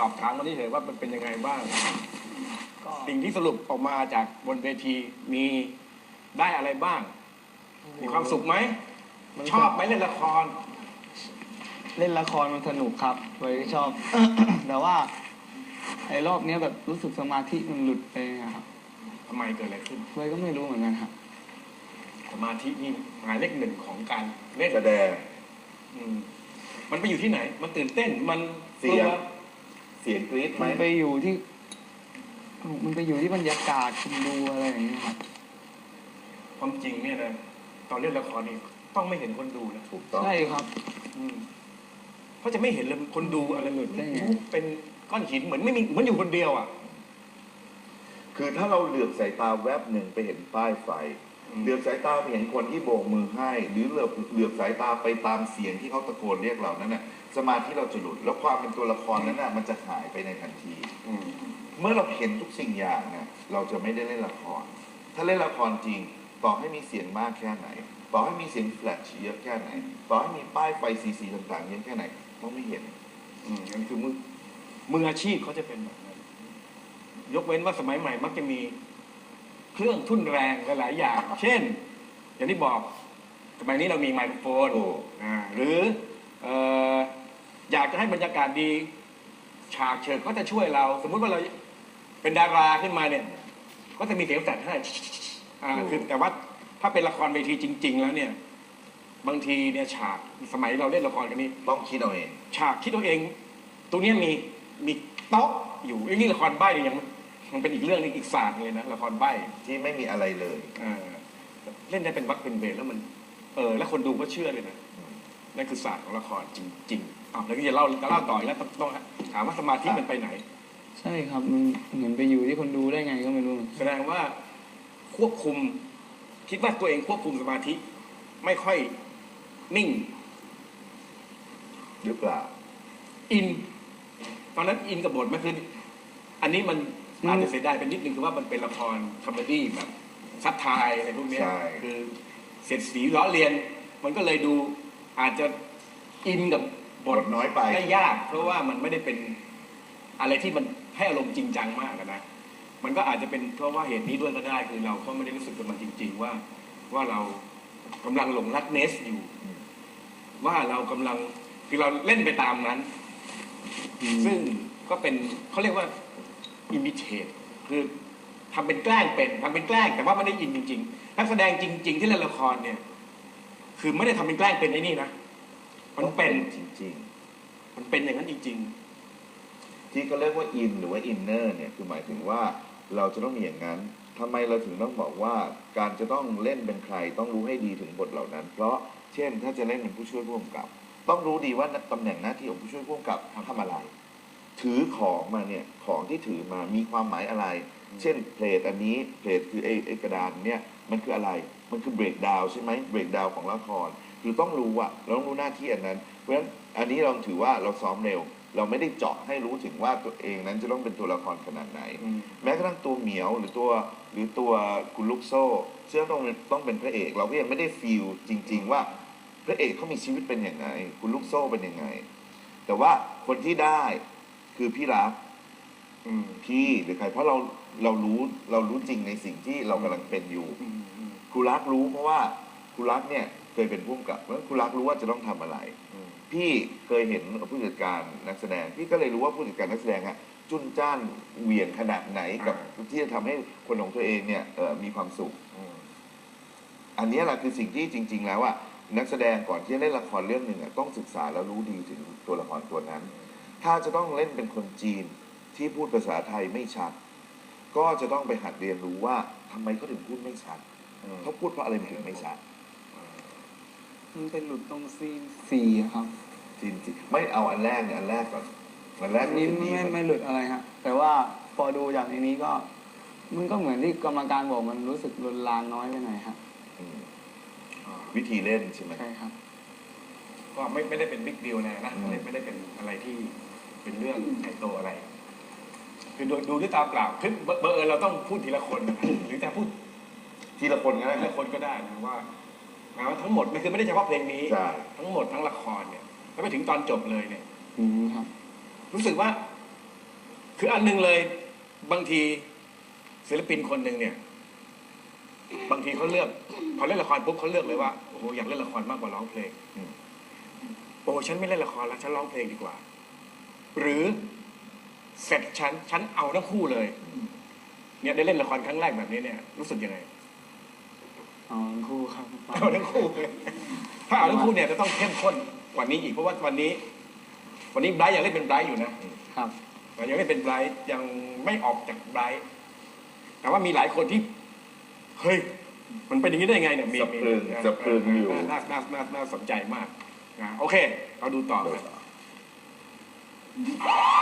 สอบถามมาที่เฉยว่ามันเป็นยังไงบ้าง ก็สิ่งที่สรุปออกมาจากบนเวทีมีได้อะไรบ้าง มีความสุขไหมมันชอบไหมเล่นละคร เล่นละครมันสนุกครับเลยชอบ แต่ว่าไอ้รอบเนี้ยแบบรู้สึกสมาธิมันหลุดไปนะครับทำไมเกิดอะไรขึ้นเลยก็ไม่รู้เหมือนกันครับสมาธินี่หมายเลขหนึ่งของการเล่นแสดงอืมมันไปอยู่ที่ไหน มันตื่นเต้นมันเสียง กลัว เสียงกรี๊ดไหมมันไปอยู่ที่ มันไปอยู่ที่บรรยากาศคุณดูอะไรอย่างเงี้ยครับความจริงเนี่ยนะตอนเล่นละครนี่ต้องไม่เห็นคนดูนะถูกต้อง ใช่ครับ อืมเพราะจะไม่เห็นเลยคนดูอะไรเลยใช่ไง เป็นก้อนหินเหมือนไม่มีเหมือนอยู่คนเดียวอะ คือถ้าเราเหลือบสายตาแวบหนึ่งไปเห็นป้ายไฟอืม เหลือบสายตาไปเห็นคนที่โบกมือให้ หรือเหลือบเหลือบสายตาไปตามเสียงที่เขาตะโกนเรียกเรานั้นน่ะสมาธิเราจะหลุด แล้วความเป็นตัวละครนั้นน่ะมันจะหายไปในทันที อืมเมื่อเราเห็นทุกสิ่งอย่างเนี่ยเราจะไม่ได้เล่นละคร ถ้าเล่นละครจริง ต่อให้มีเสียงมากแค่ไหน ต่อให้มีเสียงแฟลชเยอะแค่ไหน ต่อให้มีป้ายไฟสีสีต่างๆเยอะแค่ไหนต้องไม่เห็น อืมนั่นคือมือมืออาชีพเขาจะเป็นแบบนั้นยกเว้นว่าสมัยใหม่มักจะมี เครื่องทุ่นแรงหลายๆอย่าง เช่น อย่างที่บอกสมัยนี้เรามีไมโครโฟนโอ้อ่าหรือเอ่ออยากจะให้บรรยากาศดี ฉากเชิญก็จะช่วยเรา สมมุติว่าเราเป็นดาราขึ้นมาเนี่ย ก็จะมีเสียงแฟลชให้อ่าคือแต่ว่าถ้าเป็นละครเวทีจริง ๆ แล้วเนี่ย บางทีเนี่ยฉากสมัยเราเล่นละครกันนี่ต้องคิดเอาเอง ฉากคิดตัวเอง ตรงเนี้ยมีมีโต๊ะอยู่ไอ้นี่ละครใบ้เนี่ยยัง มันเป็นอีกเรื่องหนึงอีกศาสตร์หนึ่งเลยนะละครใบ้ที่ไม่มีอะไรเลยเออเล่นได้เป็นวักเป็นเวรแล้วมัน เออ แล้วคนดูก็เชื่อเลยนะนั่นคือศาสตร์ของละครจริงๆอ้าวแล้วก็จะเล่าจะเล่าต่ออีกแล้วต้องต้องถามว่าสมาธิมันไปไหน ใช่ครับมันเหมือนไปอยู่ที่คนดูได้ไงก็ไม่รู้แสดงว่าควบคุม คิดว่าตัวเองควบคุมสมาธิ ไม่ค่อยนิ่ง หรือเปล่า อิน ตอนนั้นอินกับบทไหมคืออันนี้มัน อาจจะเสียดายเป็นนิดนึงคือว่ามันเป็นละครคอมเมดี้แบบซัดทายอะไรพวกเนี้ยใช่ คือเสียดสีล้อเลียน มันก็เลยดูอาจจะอินกับบบททน้อยไป ได้ยาก เพราะว่ามันไม่ได้เป็นอะไรที่มันให้อารมณ์จริงจังมากอะนะ มันก็อาจจะเป็นเพราะว่าเหตุนี้ด้วยก็ได้ คือเราก็ไม่ได้รู้สึกกับมันจริง ๆ ว่าว่าเรากำลังหลงรักเนสอยู่อืมว่าเรากำลังคือเราเล่นไปตามนั้น ซึ่งก็เป็นเขาเรียกว่า อิมิเ e คือทำเป็นแกล้งเป็นทำเป็นแกล้ง แต่ว่าไม่ได้อินจริง ๆ นักแสดงจริง ๆ ที่เล่นละครเนี่ย คือไม่ได้ทำเป็นแกล้งเป็นไอ้นี่นะมันเป็นจริงมันเป็นอย่างนั้นจริง ๆ ที่เขาเรียกว่าอินหรือว่าอินเนอร์เนี่ยคือหมายถึงว่าเราจะต้องมีอย่างนั้นทำไมเราถึงต้องบอกว่าการจะต้องเล่นเป็นใครต้องรู้ให้ดีถึงบทเหล่านั้น เพราะเช่นถ้าจะเล่นเป็นผู้ช่วยผู้กำกับ ต้องรู้ดีว่าตำแหน่งหน้าที่ของผู้ช่วยผู้กำกับทำอะไร ถือของมาเนี่ยของที่ถือมามีความหมายอะไร เช่นเพลทอันนี้เพลทคือไอ้ไอ้กระดานเนี่ยมันคืออะไรมันคือเบรกดาวใช่ไหมเบรกดาวของละครคือต้องรู้อะเราต้องรู้หน้าที่อันนั้น เพราะฉะนั้นอันนี้เราถือว่าเราซ้อมเร็ว เราไม่ได้เจาะให้รู้ถึงว่าตัวเองนั้นจะต้องเป็นตัวละครขนาดไหนๆอืมแม้กระทั่งตัวเหมียวหรือตัวหรือตัวคุณลูกโซ่เชื่อต้องเป็นต้องเป็นพระเอก เราก็ยังไม่ได้ฟีลจริง ๆ ว่าพระเอกเขามีชีวิตเป็นยังไง คุณลูกโซ่เป็นยังไง แต่ว่าคนที่ได้ คือพี่รักอืม พี่หรือใคร เพราะเราเรารู้เรารู้จริงในสิ่งที่เรากำลังเป็นอยู่ อืมอืมครูรักรู้เพราะว่าครูรักเนี่ยเคยเป็นผู้กำกับเพราะฉะนั้นครูรักรู้ว่าจะต้องทำอะไร อืม พี่เคยเห็นผู้จัดการนักแสดง พี่ก็เลยรู้ว่าผู้จัดการนักแสดงอะจุนจ้านเหวี่ยงขนาดไหนกับที่จะทำให้คนของตัวเองเนี่ยเอ่อมีความสุข อืม อันนี้แหละคือสิ่งที่จริง ๆ แล้วอะนักแสดงก่อนที่จะเล่นละครเรื่องหนึ่งอะต้องศึกษาแล้วรู้ดีถึงตัวละครตัวนั้น ถ้าจะต้องเล่นเป็นคนจีนที่พูดภาษาไทยไม่ชัด ก็จะต้องไปหัดเรียนรู้ว่าทำไมเขาถึงพูดไม่ชัดอืมเขาพูดเพราะอะไรมันถึงไม่ชัดมันเป็นหลุดตรงซีนสี่อะครับจริงๆไม่เอาอันแรกเนี่ยอันแรกก่อนอันแรกอันนี้คือไม่ดีไม่มันไม่หลุดอะไรฮะแต่ว่าพอดูจากในนี้ก็ มันก็เหมือนที่กรรมการบอกมันรู้สึกลนลานน้อยไปหน่อยครับอืมอ่าวิธีเล่นใช่ไหม ใช่ครับ ก็ไม่ไม่ได้เป็นบิ๊กดีลนะนะอืมไม่ได้ไม่ได้เป็นอะไรที่ เป็นเรื่องใหญ่โตอะไร คือดูดูด้วยตาเปล่าคือเบเบอร์เอิญเราต้องพูดทีละคนนะหรือจะพูดทีละคนก็ได้ทีนะละคนก็ได้นะว่าหมายว่าทั้งหมดมันคือไม่ได้เฉพาะเพลงนี้ ใช่ทั้งหมดทั้งละครเนี่ยแล้วไปถึงตอนจบเลยเนี่ย อืมครับ รู้สึกว่า คืออันหนึงเลยบางทีศิลปินคนหนึ่งเนี่ย บางทีเขาเลือกพอเล่นละครปุ๊บเขาเลือกเลยว่าโอ้โหอยากเล่นละครมากกว่าร้องเพลงอืมโอ้ฉันไม่เล่นละครแล้วฉันร้องเพลงดีกว่า หรือเสร็จฉันฉันเอาทั้งคู่เลย เนี่ยได้เล่นละครครั้งแรกแบบนี้เนี่ย รู้สึกยังไงอ๋อทั้งคู่ครับเอาทั้งคู่ถ้าเอาทั้งคู่เนี่ยจะต้องเข้มข้นกว่านี้อีกเพราะว่าวันนี้ วันนี้ไบรท์ยังเล่นเป็นไบรท์อยู่นะครับยังเล่นเป็นไบรท์ยังไม่ออกจากไบรท์แต่ว่ามีหลายคนที่เฮ้ยมันเป็นอย่างนี้ได้ไงเนี่ยมีสะพรึงมีสะพรึงอยู่น่าน่าน่าน่าสนใจมากนะโอเค เราดูต่อดูนะ Woo!